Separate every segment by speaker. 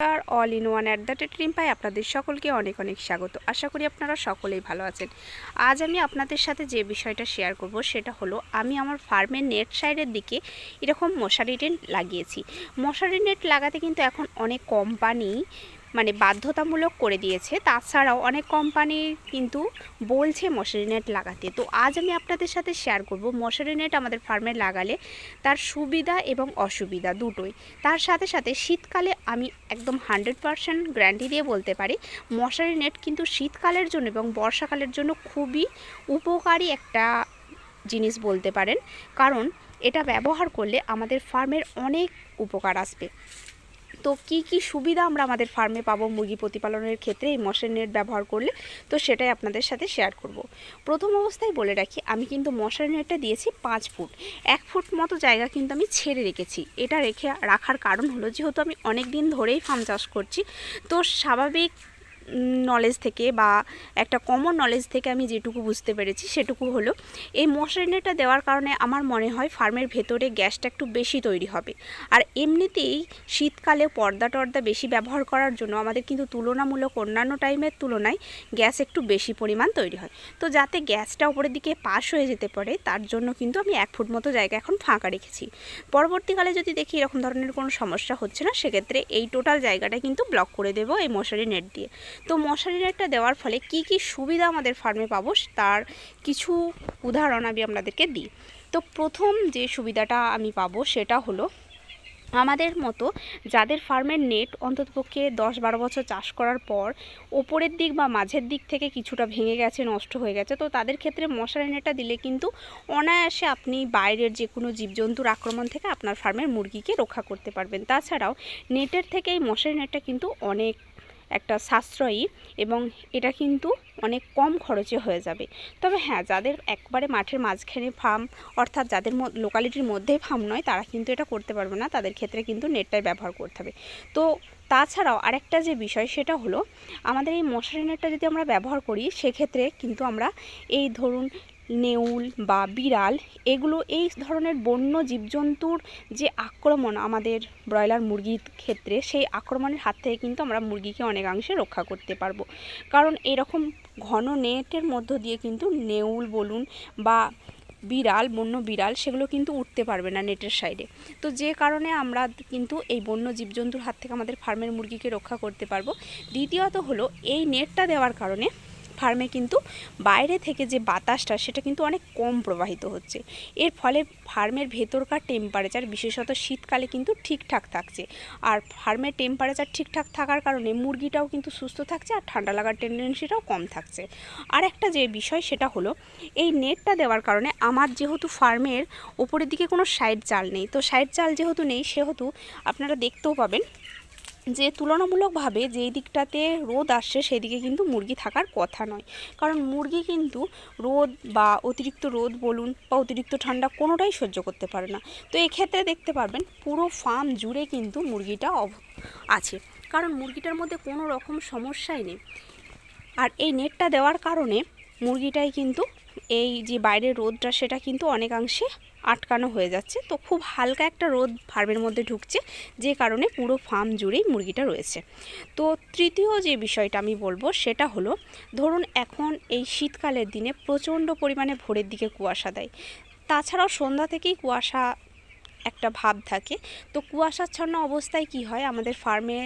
Speaker 1: R all in one at the rate রিম্পাই আপনাদের সকলকে অনেক অনেক স্বাগত। আশা করি আপনারা সকলেই ভালো আছেন। আজ আমি আপনাদের সাথে যে বিষয়টা শেয়ার করব সেটা হলো, আমি আমার ফার্মের নেট সাইডের দিকে এরকম মশারি নেট লাগিয়েছি। মশারি নেট লাগাতে কিন্তু এখন অনেক কোম্পানি মানে বাধ্যতামূলক করে দিয়েছে। তাছাড়াও অনেক কোম্পানি কিন্তু বলছে মশারি নেট লাগাতে। তো আজ আমি আপনাদের সাথে শেয়ার করব, মশারি নেট আমাদের ফার্মে লাগালে তার সুবিধা এবং অসুবিধা দুটোই। তার সাথে সাথে শীতকালে আমি একদম হান্ড্রেড পারসেন্ট গ্যারান্টি দিয়ে বলতে পারি, মশারি নেট কিন্তু শীতকালের জন্য এবং বর্ষাকালের জন্য খুবই উপকারী একটা জিনিস বলতে পারেন। কারণ এটা ব্যবহার করলে আমাদের ফার্মের অনেক উপকার আসবে। তো কি কি সুবিধা আমরা আমাদের ফার্মে পাবো মুরগি প্রতিপালনের ক্ষেত্রে? এই মশার নেট ব্যবহার করলে তো সেটাই আপনাদের সাথে শেয়ার করব। প্রথম অবস্থায় বলে রাখি, আমি কিন্তু মশার নেটটা দিয়েছি পাঁচ ফুট। এক ফুট মতো জায়গা কিন্তু আমি ছেড়ে রেখেছি। এটা রেখে রাখার কারণ হলো, যেহেতু আমি অনেক দিন ধরেই ফার্ম চাষ করছি, তো স্বাভাবিক নলেজ থেকে বা একটা কমন নলেজ থেকে আমি যেটুকু বুঝতে পেরেছি সেটুকু হলো, এই মশারি নেটটা দেওয়ার কারণে আমার মনে হয় ফার্মের ভেতরে গ্যাসটা একটু বেশি তৈরি হবে। আর এমনিতেই শীতকালে পর্দা টর্দা বেশি ব্যবহার করার জন্য আমাদের কিন্তু তুলনামূলক অন্যান্য টাইমের তুলনায় গ্যাস একটু বেশি পরিমাণ তৈরি হয়। তো যাতে গ্যাসটা উপরের দিকে পাস হয়ে যেতে পারে, তার জন্য কিন্তু আমি এক ফুট মতো জায়গা এখন ফাঁকা রেখেছি। পরবর্তীকালে যদি দেখি এরকম ধরনের কোনো সমস্যা হচ্ছে না, সেক্ষেত্রে এই টোটাল জায়গাটা কিন্তু ব্লক করে দেবো এই মশারি নেট দিয়ে। তো মশারি নেটটা দেওয়ার ফলে কি কি সুবিধা আমাদের ফার্মে পাবো তার কিছু উদাহরণ আমি আপনাদেরকে দিই। তো প্রথম যে সুবিধাটা আমি পাবো সেটা হলো আমাদের মতো যাদের ফার্মের নেট অন্ততপক্ষে দশ বারো বছর চাষ করার পর ওপরের দিক বা মাঝের দিক থেকে কিছুটা ভেঙে গেছে, নষ্ট হয়ে গেছে, তো তাদের ক্ষেত্রে মশারি নেটটা দিলে কিন্তু অনায়াসে আপনি বাইরের যে কোনো জীবজন্তুর আক্রমণ থেকে আপনার ফার্মের মুরগিকে রক্ষা করতে পারবেন। তাছাড়াও নেটের থেকে এই মশারি নেটটা কিন্তু অনেক একটা সাশ্রয়ী এবং এটা কিন্তু অনেক কম খরচে হয়ে যাবে। তবে হ্যাঁ যাদের একবারে মাঠের মাঝখানে ফার্ম অর্থাৎ যাদের লোকালিটির মধ্যেই ফার্ম নয়, তারা কিন্তু এটা করতে পারবে না। তাদের ক্ষেত্রে কিন্তু নেটটাই ব্যবহার করতে হবে। তো তাছাড়াও আরেকটা যে বিষয়, সেটা হলো, আমাদের এই মশারি নেটটা যদি আমরা ব্যবহার করি, সেক্ষেত্রে কিন্তু আমরা এই ধরুন নেউল বা বিড়াল, এগুলো এই ধরনের বন্য জীবজন্তুর যে আক্রমণ আমাদের ব্রয়লার মুরগির ক্ষেত্রে, সেই আক্রমণের হাত থেকে কিন্তু আমরা মুরগিকে অনেকাংশে রক্ষা করতে পারব। কারণ এরকম ঘন নেটের মধ্য দিয়ে কিন্তু নেউল বলুন বা বিড়াল, বন্য বিড়াল, সেগুলো কিন্তু উঠতে পারবে না নেটের সাইডে। তো যে কারণে আমরা কিন্তু এই বন্য জীবজন্তুর হাত থেকে আমাদের ফার্মের মুরগিকে রক্ষা করতে পারব। দ্বিতীয়ত হলো, এই নেটটা দেওয়ার কারণে ফার্মে কিন্তু বাইরে থেকে যে বাতাসটা, সেটা কিন্তু অনেক কম প্রবাহিত হচ্ছে। এর ফলে ফার্মের ভেতরকার টেম্পারেচার বিশেষত শীতকালে কিন্তু ঠিকঠাক থাকছে। আর ফার্মের টেম্পারেচার ঠিকঠাক থাকার কারণে মুরগিটাও কিন্তু সুস্থ থাকছে আর ঠান্ডা লাগার টেন্ডেন্সিটাও কম থাকছে। আর একটা যে বিষয়, সেটা হলো এই নেটটা দেওয়ার কারণে আমার যেহেতু ফার্মের ওপরের দিকে কোনো সাইড চাল নেই। তো সাইড চাল যেহেতু নেই, সেহেতু আপনারা দেখতেও পাবেন যে তুলনামূলকভাবে যেই দিকটাতে রোদ আসছে সেই দিকে কিন্তু মুরগি থাকার কথা নয়। কারণ মুরগি কিন্তু রোদ বা অতিরিক্ত রোদ বলুন বা অতিরিক্ত ঠান্ডা কোনোটাই সহ্য করতে পারে না। তো এক্ষেত্রে দেখতে পারবেন পুরো ফার্ম জুড়ে কিন্তু মুরগিটা আছে। কারণ মুরগিটার মধ্যে কোনো রকম সমস্যাই নেই। আর এই নেটটা দেওয়ার কারণে মুরগিটাই কিন্তু এই যে বাইরের রোদটা সেটা কিন্তু অনেকাংশে আটকানো হয়ে যাচ্ছে। তো খুব হালকা একটা রোদ ফার্মের মধ্যে ঢুকছে, যে কারণে পুরো ফার্ম জুড়েই মুরগিটা রয়েছে। তো তৃতীয় যে বিষয়টা আমি বলব সেটা হলো, ধরুন এখন এই শীতকালের দিনে প্রচণ্ড পরিমাণে ভোরের দিকে কুয়াশা দেয়। তাছাড়াও সন্ধ্যা থেকেই কুয়াশা একটা ভাব থাকে। তো কুয়াশাচ্ছন্ন অবস্থায় কি হয়? আমাদের ফার্মে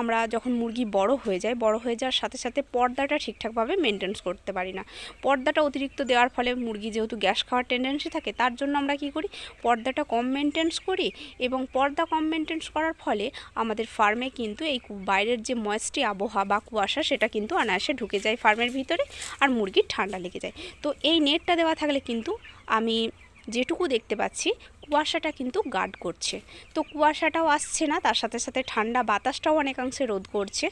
Speaker 1: আমরা যখন মুরগি বড় হয়ে যায়, বড় হয়ে যাওয়ার সাথে সাথে পর্দাটা ঠিকঠাকভাবে মেনটেন্স করতে পারি না। পর্দাটা অতিরিক্ত দেওয়ার ফলে মুরগি যেহেতু গ্যাস খাওয়ার টেন্ডেন্সি থাকে, তার জন্য আমরা কি করি? পর্দাটা কম মেনটেন্স করি এবং পর্দা কম মেনটেন্স করার ফলে আমাদের ফার্মে কিন্তু এই বাইরের যে ময়েস্টি আবহাওয়া বা কুয়াশা, সেটা কিন্তু অনায়াসে ঢুকে যায় ফার্মের ভিতরে আর মুরগির ঠান্ডা লেগে যায়। তো এই নেটটা দেওয়া থাকলে কিন্তু আমি যেটুকু দেখতে পাচ্ছি কুয়াশাটা কিন্তু গার্ড করছে। তো কুয়াশাটাও আসছে না, তার সাথে সাথে ঠান্ডা বাতাসটাও অনেকাংশে রোধ করছে।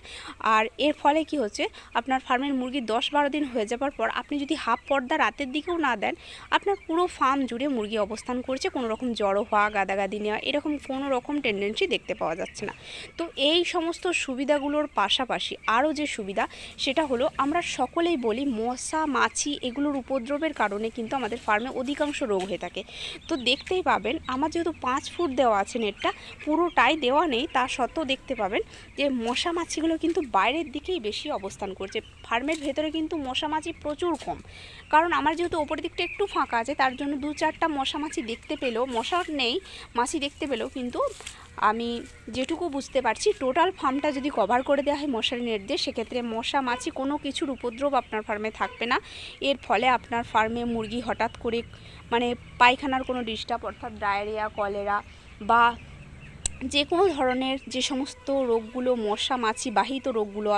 Speaker 1: আর এর ফলে কি হচ্ছে, আপনার ফার্মের মুরগি দশ বারো দিন হয়ে যাবার পর আপনি যদি হাফ পর্দা রাতের দিকেও না দেন, আপনার পুরো ফার্ম জুড়ে মুরগি অবস্থান করছে। কোনো রকম জড়ো হওয়া, গাদাগাদি নেওয়া, এরকম কোনো রকম টেন্ডেন্সি দেখতে পাওয়া যাচ্ছে না। তো এই সমস্ত সুবিধাগুলোর পাশাপাশি আরও যে সুবিধা, সেটা হলো আমরা সকলেই বলি মশা, মাছি এগুলোর উপদ্রবের কারণে কিন্তু আমাদের ফার্মে অধিকাংশ রোগ হয়ে থাকে। তো দেখতেই পাবেন পাবেন। আমার যেহেতু পাঁচ ফুট দেওয়া আছে নেটটা, পুরোটাই দেওয়া নেই, তা সত্ত্বেও দেখতে পাবেন যে মশা মাছিগুলো কিন্তু বাইরের দিকেই বেশি অবস্থান করছে। ফার্মের ভেতরে কিন্তু মশা মাছি প্রচুর কম। কারণ আমার যেহেতু ওপরের দিকটা একটু ফাঁকা আছে, তার জন্য দু চারটা মশা মাছি দেখতে পেলেও, মশা নেই, মাছি দেখতে পেলেও কিন্তু আমি যেটুকু বুঝতে পারছি টোটাল ফার্মটা যদি কভার করে দেওয়া হয় মশারি নেট দিয়ে সেক্ষেত্রে মশা মাছি কোনো কিছুর উপদ্রব আপনার ফার্মে থাকবে না। এর ফলে আপনার ফার্মে মুরগি হঠাৎ করে মানে পায়খানার কোনো ডিস্টার্ব অর্থাৎ ডায়রিয়া কলেরা বা যে কোনো ধরনের যে সমস্ত রোগগুলো, মশা, মাছি বাহিত রোগগুলো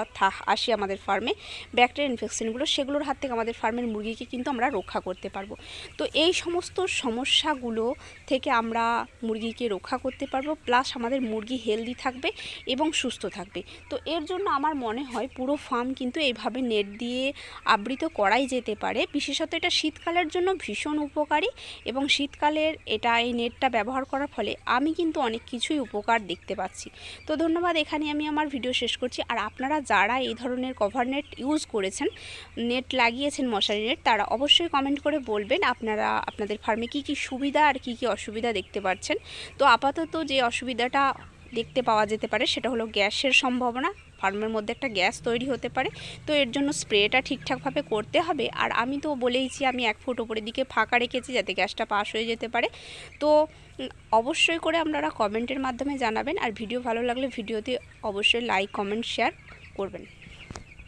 Speaker 1: আসে আমাদের ফার্মে, ব্যাকটেরিয়া ইনফেকশনগুলো, সেগুলোর হাত থেকে আমাদের ফার্মের মুরগিকে কিন্তু আমরা রক্ষা করতে পারব। তো এই সমস্ত সমস্যাগুলো থেকে আমরা মুরগিকে রক্ষা করতে পারব, প্লাস আমাদের মুরগি হেলদি থাকবে এবং সুস্থ থাকবে। তো এর জন্য আমার মনে হয় পুরো ফার্ম কিন্তু এইভাবে নেট দিয়ে আবৃত করাই যেতে পারে। বিশেষত এটা শীতকালের জন্য ভীষণ উপকারী এবং শীতকালের এটা এই নেটটা ব্যবহার করার ফলে আমি কিন্তু অনেক কিছুই উপকার দেখতে পাচ্ছি। তো ধন্যবাদ, এখানে আমি আমার ভিডিও শেষ করছি। আর আপনারা যারা এই ধরনের কভার নেট ইউজ করেছেন নেট লাগিয়েছেন মশারি নেট তারা অবশ্যই কমেন্ট করে বলবেন আপনারা, আপনাদের ফার্মে কি কি সুবিধা আর কি কি অসুবিধা দেখতে পাচ্ছেন। তো আপাতত যে অসুবিধাটা দেখতে পাওয়া যেতে পারে, সেটা হলো গ্যাসের সম্ভাবনা ফার্মের মধ্যে একটা গ্যাস তৈরি হতে পারে। তো এর জন্য স্প্রেটা ঠিকঠাকভাবে করতে হবে। আর আমি তো বলেইছি, আমি এক ফুট ওপরের দিকে ফাঁকা রেখেছি যাতে গ্যাসটা পাস হয়ে যেতে পারে। তো অবশ্যই করে আপনারা কমেন্টের মাধ্যমে জানাবেন। আর ভিডিও ভালো লাগলে ভিডিওতে অবশ্যই লাইক, কমেন্ট, শেয়ার করবেন।